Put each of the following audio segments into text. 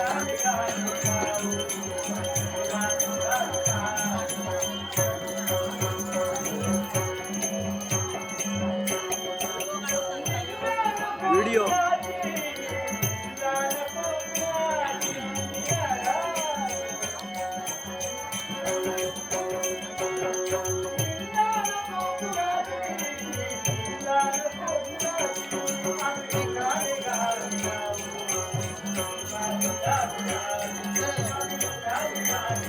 どこ?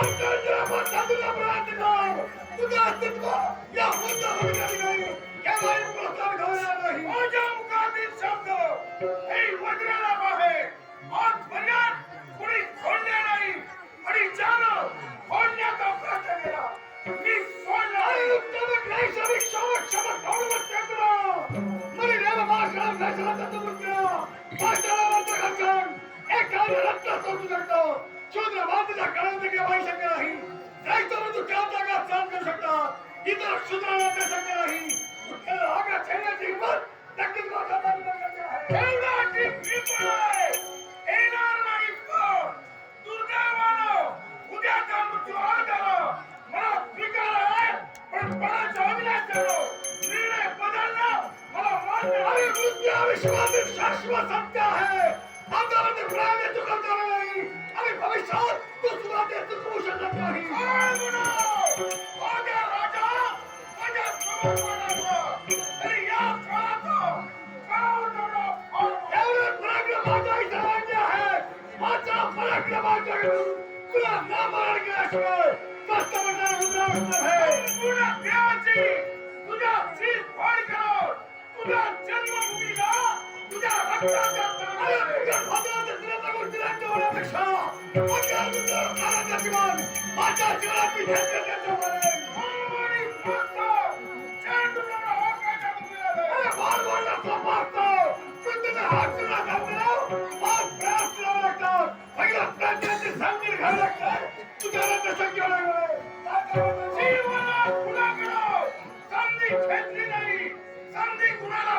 Hey, what did I have? On fire! आश्वासन क्या है। आगामी प्राणे चुकवता नाही आणि भविष्यात दुसरा ते चुकवू शकत नाही माझ्या राजा! माझ्या तरी या काळाचं एवढे पराक्रमाचा सर्वांचे आहे माझा पराक्रमाचा तुला न मारण गेल्याशिवाय कष्टपणाला उद्धार होणार आहे तुझ्या देवाची तुझ्या शीर पाळ करो। तुझ्या जन्मभूमीला जीवन गुणाला संधी कुणाला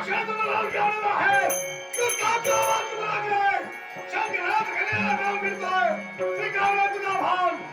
संग्राम करने मिलता है भान